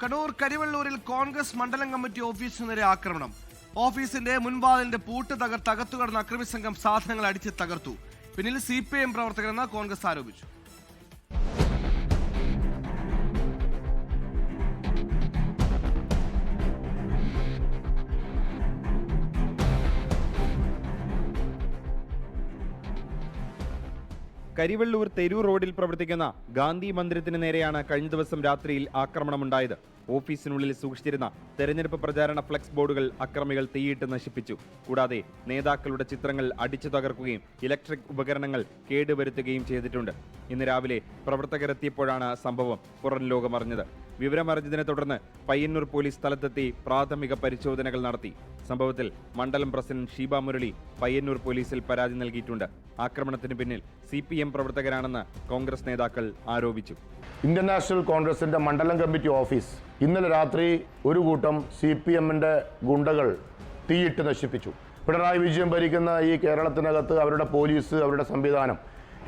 കണ്ണൂർ കരിവള്ളൂരിൽ കോൺഗ്രസ് മണ്ഡലം കമ്മിറ്റി ഓഫീസിന് നേരെ ആക്രമണം. ഓഫീസിന്റെ മുൻവാതിലിന്റെ പൂട്ട് തകർത്ത് അകത്തു കടന്ന അക്രമി സംഘം സാധനങ്ങൾ അടിച്ച് തകർത്തു. പിന്നിൽ സി പി ഐ എം പ്രവർത്തകരെന്ന് കോൺഗ്രസ് ആരോപിച്ചു. കരിവള്ളൂർ തെരൂർ റോഡിൽ പ്രവർത്തിക്കുന്ന ഗാന്ധി മന്ദിരത്തിന് നേരെയാണ് കഴിഞ്ഞ ദിവസം രാത്രിയിൽ ആക്രമണമുണ്ടായത്. ഓഫീസിനുള്ളിൽ സൂക്ഷിച്ചിരുന്ന തെരഞ്ഞെടുപ്പ് പ്രചാരണ ഫ്ലെക്സ് ബോർഡുകൾ അക്രമികൾ തീയിട്ട് നശിപ്പിച്ചു. കൂടാതെ നേതാക്കളുടെ ചിത്രങ്ങൾ അടിച്ചു തകർക്കുകയും ഇലക്ട്രിക് ഉപകരണങ്ങൾ കേടുവരുത്തുകയും ചെയ്തിട്ടുണ്ട്. ഇന്ന് രാവിലെ പ്രവർത്തകരെത്തിയപ്പോഴാണ് സംഭവം പുറം ലോകമറിഞ്ഞത്. വിവരമറിഞ്ഞതിനെ തുടർന്ന് പയ്യന്നൂർ പോലീസ് സ്ഥലത്തെത്തി പ്രാഥമിക പരിശോധനകൾ നടത്തി. സംഭവത്തിൽ മണ്ഡലം പ്രസിഡന്റ് ഷീബ മുരളി പയ്യന്നൂർ പോലീസിൽ പരാതി നൽകിയിട്ടുണ്ട്. ആക്രമണത്തിന് പിന്നിൽ സി പ്രവർത്തകരാണെന്ന് കോൺഗ്രസ് നേതാക്കൾ ആരോപിച്ചു. ഇന്ത്യൻ നാഷണൽ കോൺഗ്രസിന്റെ മണ്ഡലം കമ്മിറ്റി ഓഫീസ് ഇന്നലെ രാത്രി ഒരു കൂട്ടം സി പി എമ്മിന്റെ ഗുണ്ടകൾ തീയിട്ട് നശിപ്പിച്ചു. പിണറായി വിജയൻ ഭരിക്കുന്ന ഈ കേരളത്തിനകത്ത് അവരുടെ പോലീസ് അവരുടെ സംവിധാനം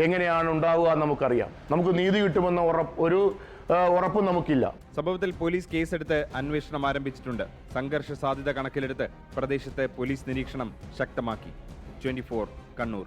എങ്ങനെയാണ് ഉണ്ടാവുക നമുക്കറിയാം. നമുക്ക് നീതി കിട്ടുമെന്ന ഉറപ്പ് ഒരു ഉറപ്പും നമുക്കില്ല. സംഭവത്തിൽ പോലീസ് കേസെടുത്ത് അന്വേഷണം ആരംഭിച്ചിട്ടുണ്ട്. സംഘർഷ സാധ്യത കണക്കിലെടുത്ത് പ്രദേശത്തെ പോലീസ് നിരീക്ഷണം ശക്തമാക്കി. ട്വന്റി കണ്ണൂർ.